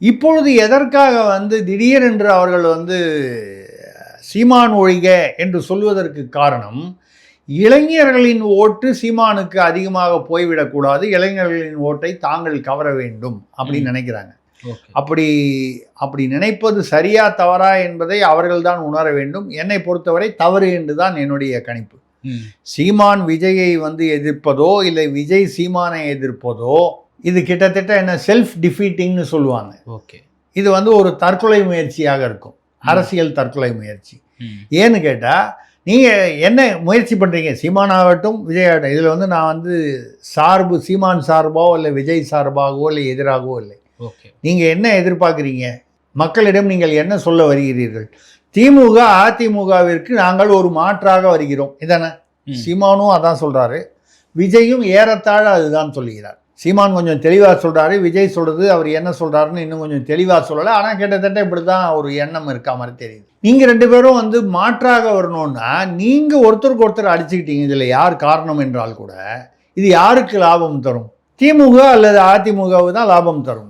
இப்பொழுது எதற்காக வந்து திடீரென்று அவர்கள் வந்து சீமான் ஒழிக என்று சொல்வதற்கு காரணம் இளைஞர்களின் ஓட்டு சீமானுக்கு அதிகமாக போய்விடக்கூடாது இளைஞர்களின் ஓட்டை தாங்கள் கவர வேண்டும் அப்படின்னு நினைக்கிறாங்க. அப்படி அப்படி நினைப்பது சரியா தவறா என்பதை அவர்கள்தான் உணர வேண்டும். என்னை பொறுத்தவரை தவறு என்று தான் என்னுடைய கணிப்பு. சீமான் விஜயை வந்து எதிர்ப்பதோ இல்லை விஜய் சீமானை எதிர்ப்பதோ இது கிட்டத்தட்ட என்ன செல்ஃப் டிஃபீட்டிங்னு சொல்லுவாங்க. ஓகே. இது வந்து ஒரு தற்கொலை முயற்சியாக இருக்கும். அரசியல் தற்கொலை முயற்சி. ஏன்னு கேட்டால் நீங்கள் என்ன முயற்சி பண்ணுறீங்க சீமான் ஆகட்டும் விஜய் ஆகட்டும். இதில் வந்து நான் வந்து சார்பு சீமான் சார்பாகவோ இல்லை விஜய் சார்பாகவோ இல்லை எதிராகவோ இல்லை. ஓகே. நீங்கள் என்ன எதிர்பார்க்குறீங்க? மக்களிடம் நீங்கள் என்ன சொல்ல வருகிறீர்கள்? திமுக அதிமுகவிற்கு நாங்கள் ஒரு மாற்றாக வருகிறோம். இதானே. சீமானும் அதான் சொல்றாரு. விஜயும் ஏறத்தாழ அதுதான் சொல்லுகிறார். சீமான் கொஞ்சம் தெளிவாக சொல்கிறாரு விஜய் சொல்கிறது அவர் என்ன சொல்கிறாருன்னு இன்னும் கொஞ்சம் தெளிவாக சொல்லலை. ஆனால் கிட்டத்தட்ட இப்படி தான் ஒரு எண்ணம் இருக்கா மாதிரி தெரியுது. நீங்கள் ரெண்டு பேரும் வந்து மாற்றாக வரணும்னா நீங்கள் ஒருத்தருக்கு ஒருத்தர் அடிச்சுக்கிட்டீங்க. இதில் யார் காரணம் என்றால் கூட இது யாருக்கு லாபம் தரும்? திமுக அல்லது அதிமுகவுக்கு தான் லாபம் தரும்.